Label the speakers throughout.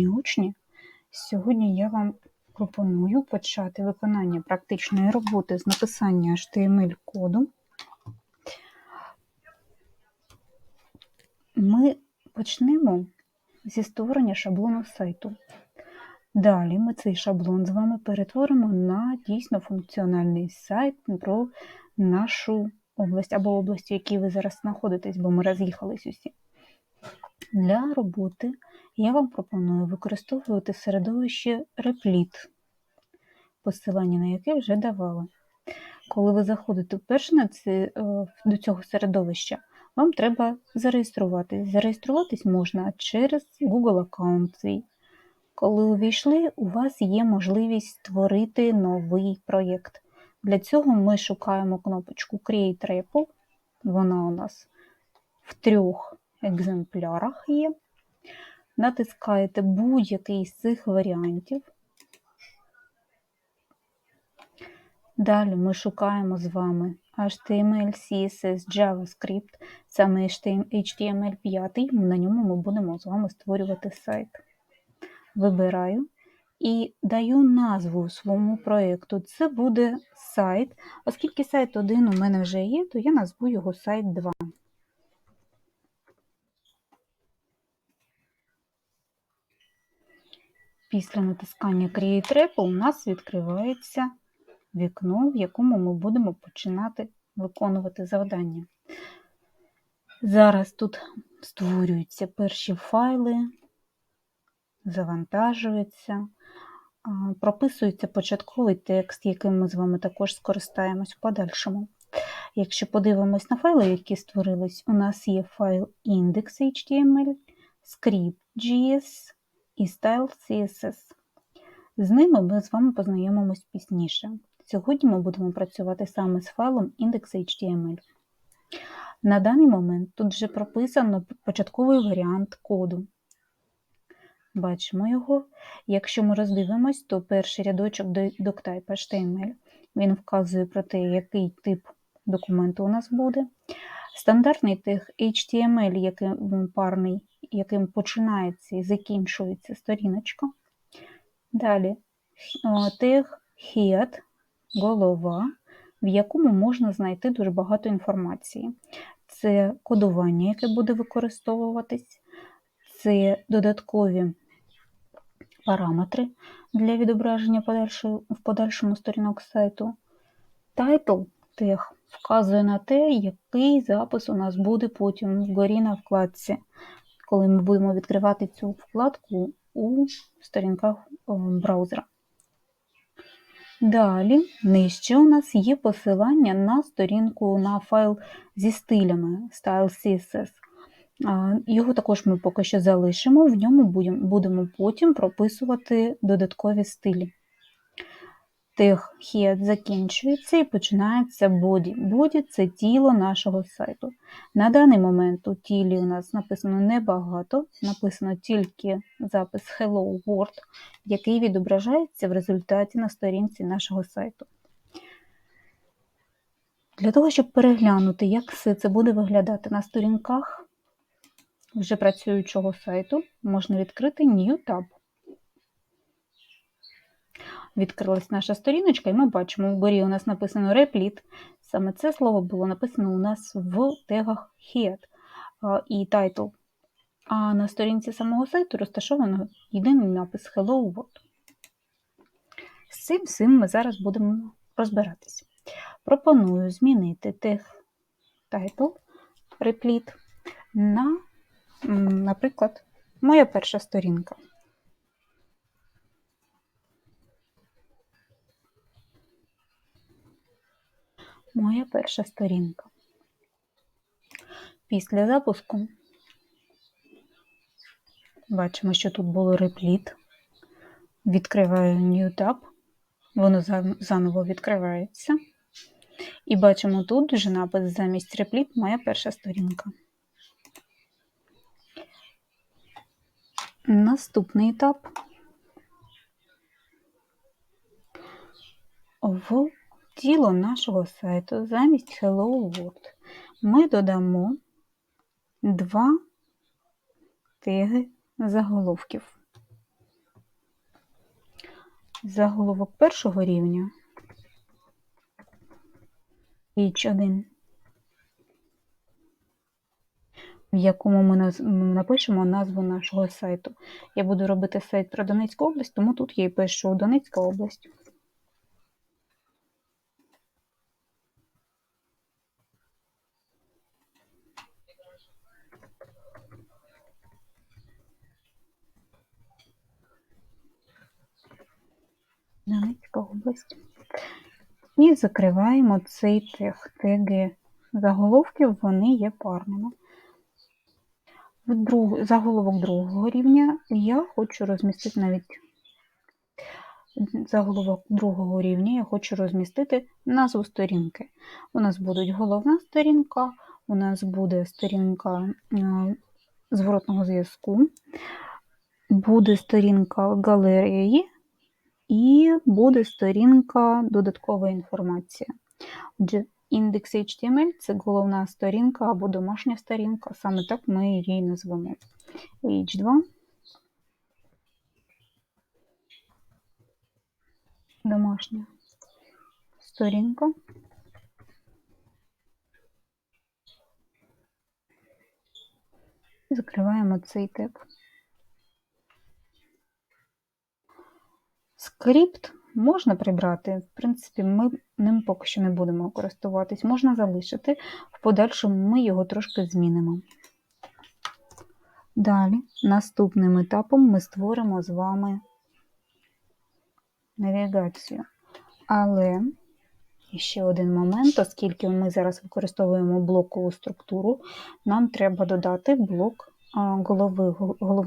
Speaker 1: Шановні учні, сьогодні я вам пропоную почати виконання практичної роботи з написання HTML-коду. Ми почнемо зі створення шаблону сайту. Далі ми цей шаблон з вами перетворимо на дійсно функціональний сайт про нашу область або область, в якій ви зараз знаходитесь, бо ми роз'їхались усі. Для роботи я вам пропоную використовувати середовище Replit, посилання на яке вже давала. Коли ви заходите вперше на це, е, до цього середовища, вам треба зареєструватись. Зареєструватись можна через Google аккаунт свій. Коли увійшли, у вас є можливість створити новий проєкт. Для цього ми шукаємо кнопочку Create Repo. Вона у нас в трьох екземплярах є. Натискаєте будь-який з цих варіантів. Далі ми шукаємо з вами HTML, CSS, JavaScript, саме HTML5, на ньому ми будемо з вами створювати сайт. Вибираю і даю назву своєму проєкту. Це буде сайт. Оскільки сайт 1 у мене вже є, то я назву його сайт 2. Після натискання Create Repo у нас відкривається вікно, в якому ми будемо починати виконувати завдання. Зараз тут створюються перші файли, завантажуються, прописується початковий текст, яким ми з вами також скористаємось в подальшому. Якщо подивимось на файли, які створились, у нас є файл index.html, script.js, і Style CSS. З ними ми з вами познайомимось пізніше. Сьогодні ми будемо працювати саме з файлом index.html. На даний момент тут вже прописано початковий варіант коду. Бачимо його. Якщо ми роздивимось, то перший рядочок doctype HTML він вказує про те, який тип документу у нас буде. Стандартний тег HTML, який парний яким починається і закінчується сторіночка. Далі тег head, голова, в якому можна знайти дуже багато інформації. Це кодування, яке буде використовуватись, це додаткові параметри для відображення в подальшому сторінок сайту. Title тег вказує на те, який запис у нас буде потім вгорі на вкладці коли ми будемо відкривати цю вкладку у сторінках браузера. Далі, нижче у нас є посилання на сторінку на файл зі стилями Style.css. Його також ми поки що залишимо, в ньому будемо потім прописувати додаткові стилі тег head закінчується і починається body. Body – це тіло нашого сайту. На даний момент у тілі у нас написано небагато, написано тільки запис Hello World, який відображається в результаті на сторінці нашого сайту. Для того, щоб переглянути, як все це буде виглядати на сторінках вже працюючого сайту, можна відкрити New Tab відкрилась наша сторіночка, і ми бачимо, вгорі у нас написано репліт. Саме це слово було написано у нас в тегах head і title. А на сторінці самого сайту розташовано єдиний напис Hello World. З цим всім ми зараз будемо розбиратись. Пропоную змінити тег title replete на, наприклад, моя перша сторінка. Моя перша сторінка. Після запуску бачимо, що тут було репліт. Відкриваю New Tab, воно заново відкривається. І бачимо тут вже напис замість репліт моя перша сторінка. Наступний етап в тіло нашого сайту замість Hello World ми додамо два теги заголовків. заголовок першого рівня H1, в якому ми напишемо назву нашого сайту. Я буду робити сайт про Донецьку область, тому тут я і пишу Донецька область. Донецька область. І закриваємо цей тег. Теги заголовків, вони є парними. В друг... Заголовок другого рівня я хочу розмістити навіть заголовок другого рівня я хочу розмістити назву сторінки. У нас будуть головна сторінка, у нас буде сторінка е, зворотного зв'язку, буде сторінка галереї і буде сторінка додаткової інформації. Отже, індекс HTML це головна сторінка або домашня сторінка, саме так ми її назвемо. H2. Домашня сторінка. Закриваємо цей тег. Скрипт можна прибрати, в принципі, ми ним поки що не будемо користуватись. Можна залишити, в подальшому ми його трошки змінимо. Далі, наступним етапом ми створимо з вами навігацію. Але ще один момент, оскільки ми зараз використовуємо блокову структуру, нам треба додати блок голови, голов...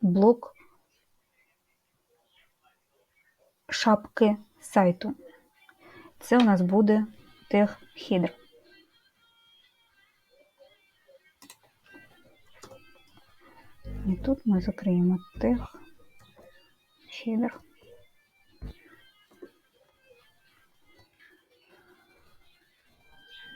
Speaker 1: блок шапки сайту. Це у нас буде header. І тут ми закриємо тег header.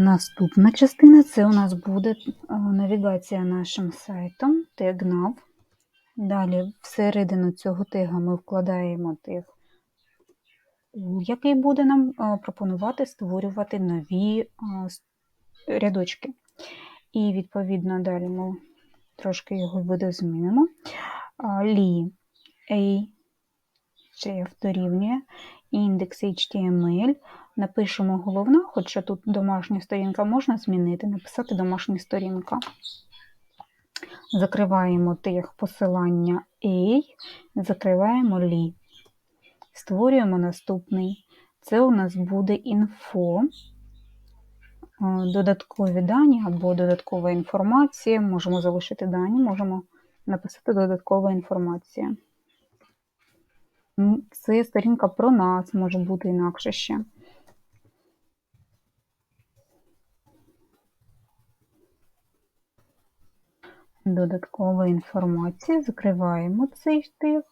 Speaker 1: Наступна частина це у нас буде е, навігація нашим сайтом, тег nav. Далі всередину цього тега ми вкладаємо тег, який буде нам е, пропонувати створювати нові е, рядочки. І відповідно далі ми трошки його видозмінимо. Лі A chf дорівнює індекс HTML. Напишемо головна, хоча тут домашня сторінка можна змінити, написати домашня сторінка. Закриваємо тег посилання A, закриваємо лі. Створюємо наступний. Це у нас буде інфо, е, додаткові дані або додаткова інформація. Можемо залишити дані, можемо написати додаткова інформація. Це сторінка про нас, може бути інакше ще. Додаткова інформація. Закриваємо цей тег.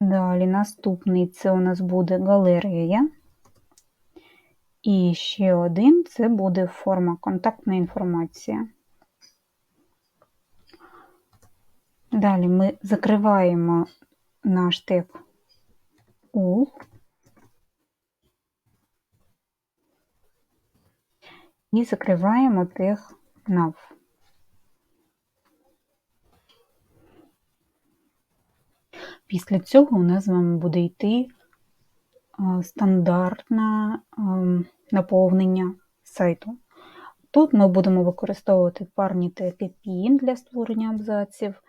Speaker 1: Далі наступний це у нас буде галерея. І ще один це буде форма контактна інформація. Далі ми закриваємо наш тег U. І закриваємо тег nav. Після цього у нас з вами буде йти стандартне ем, наповнення сайту. Тут ми будемо використовувати парні PIN для створення абзаців,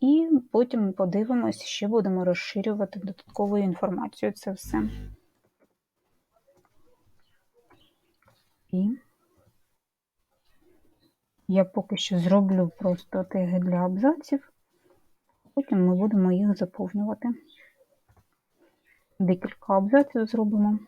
Speaker 1: і потім подивимось, ще будемо розширювати додатковою інформацією це все. І я поки що зроблю просто теги для абзаців, потім ми будемо їх заповнювати. Декілька абзаців зробимо.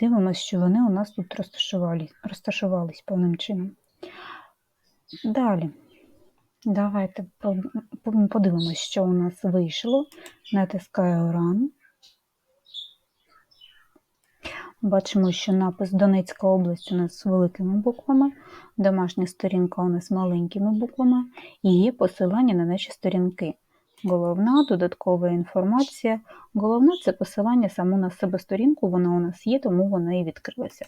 Speaker 1: Дивимося, що вони у нас тут розташувались, розташувались певним чином. Далі, давайте подивимося, що у нас вийшло. Натискаю Run. Бачимо, що напис Донецька область у нас з великими буквами, домашня сторінка у нас маленькими буквами і є посилання на наші сторінки. Головна, додаткова інформація. Головна це посилання саму на себе сторінку, вона у нас є, тому вона і відкрилася.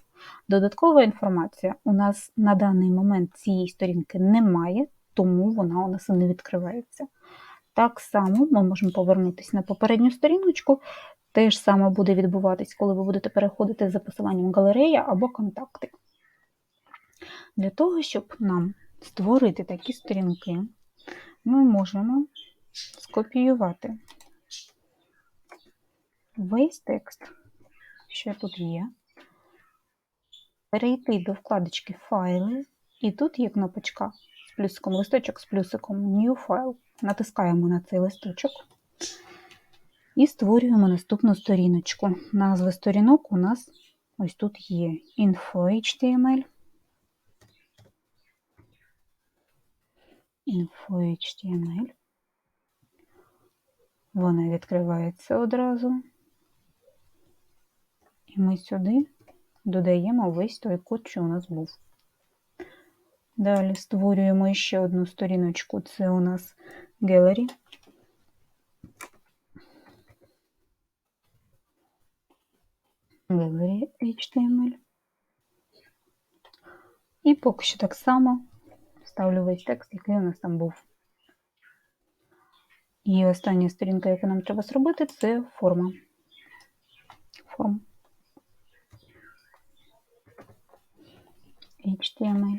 Speaker 1: Додаткова інформація. У нас на даний момент цієї сторінки немає, тому вона у нас і не відкривається. Так само ми можемо повернутися на попередню сторіночку. Те ж саме буде відбуватись, коли ви будете переходити за посиланням галерея або контакти. Для того, щоб нам створити такі сторінки, ми можемо скопіювати весь текст, що тут є, перейти до вкладочки Файли, і тут є кнопочка з плюсиком, листочок з плюсиком New File. Натискаємо на цей листочок і створюємо наступну сторіночку. Назви сторінок у нас ось тут є info.html, info.html. Вона відкривається одразу. І ми сюди додаємо весь той код, що у нас був. Далі створюємо ще одну сторіночку, це у нас Gallery. Gallery HTML. І поки що так само ставлю весь текст, який у нас там був. І остання сторінка, яку нам треба зробити, це форма. Форм. HTML.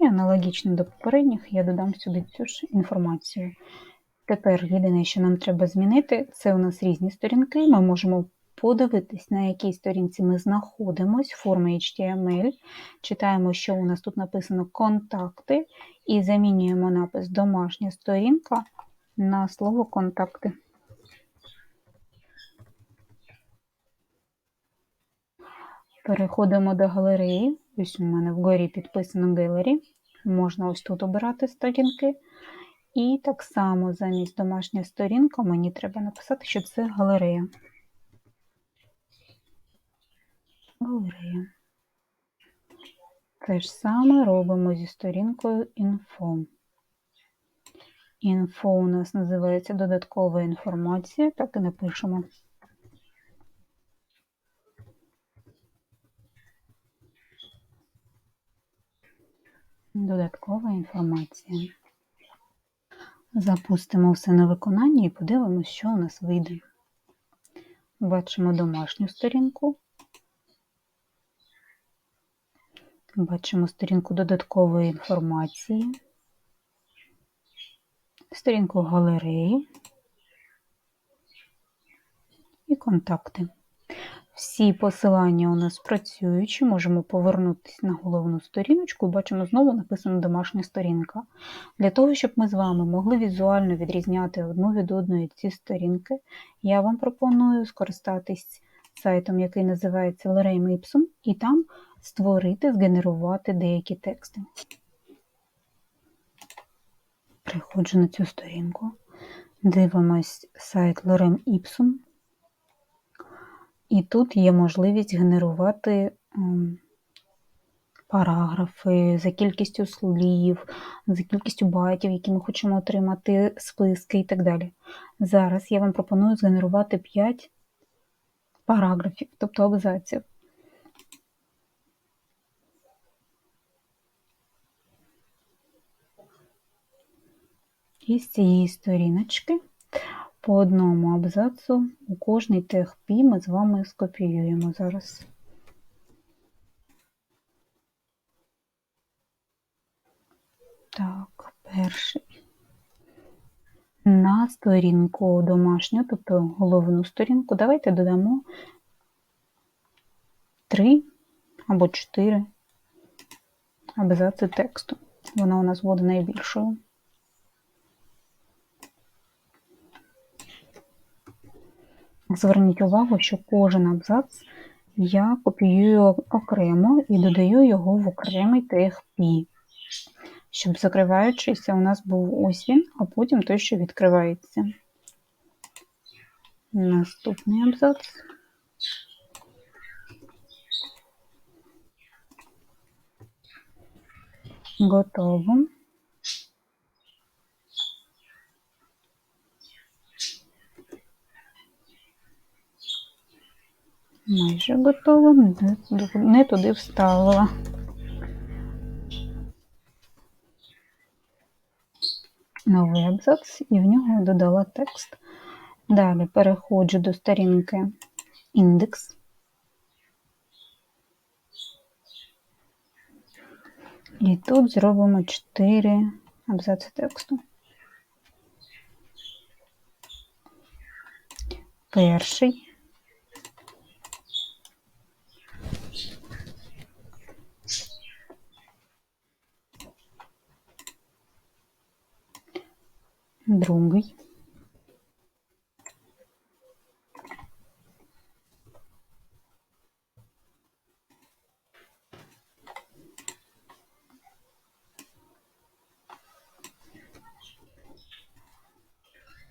Speaker 1: І аналогічно до попередніх я додам сюди цю ж інформацію. Тепер єдине, що нам треба змінити, це у нас різні сторінки. Ми можемо подивитись, на якій сторінці ми знаходимось, форми HTML. Читаємо, що у нас тут написано контакти, і замінюємо напис Домашня сторінка на слово контакти. Переходимо до галереї. Ось у мене вгорі підписано Gallery. Можна ось тут обирати сторінки. І так само замість домашня сторінка мені треба написати, що це галерея. Галерея. Те ж саме робимо зі сторінкою Info. Інфо у нас називається додаткова інформація, так і напишемо. Додаткова інформація. Запустимо все на виконання і подивимося, що у нас вийде. Бачимо домашню сторінку. Бачимо сторінку додаткової інформації, сторінку галереї і контакти. Всі посилання у нас працюючі, можемо повернутися на головну сторіночку бачимо знову написано домашня сторінка. Для того, щоб ми з вами могли візуально відрізняти одну від одної ці сторінки, я вам пропоную скористатись сайтом, який називається Lorem Ipsum, і там створити, згенерувати деякі тексти. Приходжу на цю сторінку, дивимось сайт Lorem Ipsum. І тут є можливість генерувати параграфи за кількістю слів, за кількістю байтів, які ми хочемо отримати, списки і так далі. Зараз я вам пропоную згенерувати 5 параграфів, тобто абзаців. І з цієї сторіночки по одному абзацу у кожний техпі ми з вами скопіюємо зараз. Так, перший. На сторінку домашню, тобто головну сторінку, давайте додамо 3 або 4 абзаци тексту. Вона у нас буде найбільшою. Зверніть увагу, що кожен абзац я копіюю окремо і додаю його в окремий тег P, щоб закриваючийся у нас був ось він, а потім той, що відкривається. Наступний абзац. Готово. Майже готово, не туди вставила. Новий абзац і в нього додала текст. Далі переходжу до сторінки індекс. І тут зробимо 4 абзаци тексту. Перший. Другий.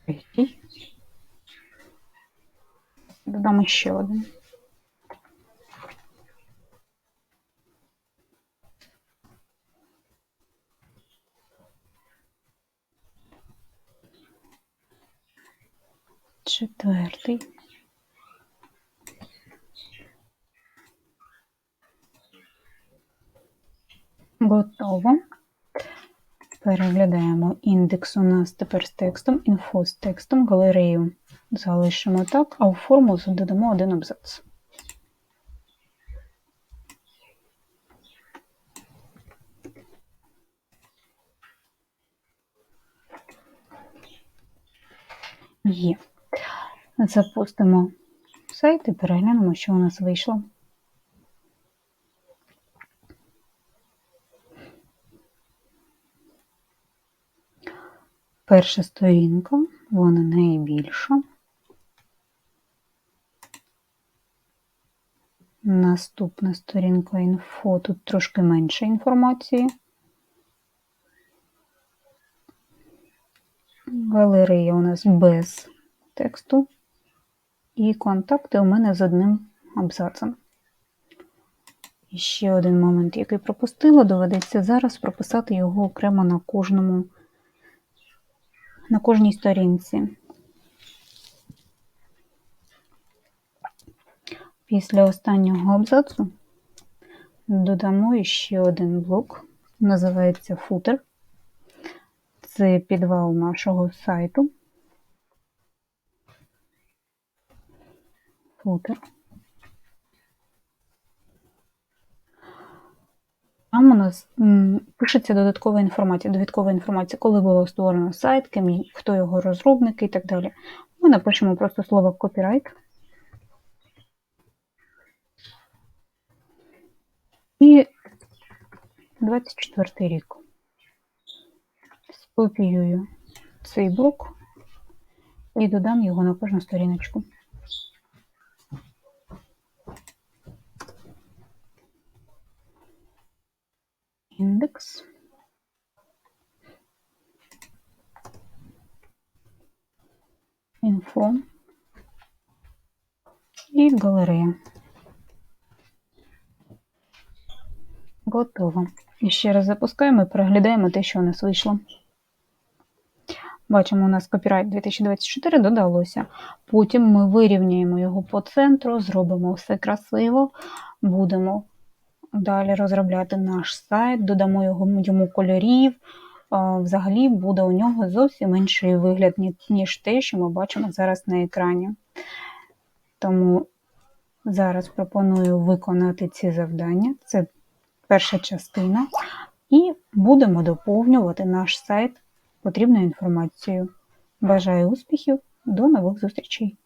Speaker 1: Третій. Додамо ще один. Четвертий. Готово. Переглядаємо індекс у нас тепер з текстом, інфо з текстом, галерею залишимо так, а у форму додамо один абзац. Є. Запустимо сайт і переглянемо, що у нас вийшло. Перша сторінка, вона найбільша. Наступна сторінка інфо, тут трошки менше інформації. Галерея у нас без тексту. І контакти у мене з одним абзацем. І ще один момент, який пропустила, доведеться зараз прописати його окремо на кожному на кожній сторінці. Після останнього абзацу додамо ще один блок, називається футер. Це підвал нашого сайту. Футер. Там у нас пишеться додаткова інформація, довідкова інформація, коли було створено сайт, ким, хто його розробник і так далі. Ми напишемо просто слово копірайт. І 24 рік. Скопіюю цей блок і додам його на кожну сторіночку. індекс. Інфо і галерея. Готово. І ще раз запускаємо і переглядаємо те, що у нас вийшло. Бачимо, у нас копірайт 2024 додалося. Потім ми вирівняємо його по центру, зробимо все красиво, будемо далі розробляти наш сайт, додамо його, йому кольорів. Взагалі буде у нього зовсім інший вигляд, ніж те, що ми бачимо зараз на екрані. Тому зараз пропоную виконати ці завдання. Це перша частина. І будемо доповнювати наш сайт потрібною інформацією. Бажаю успіхів, до нових зустрічей!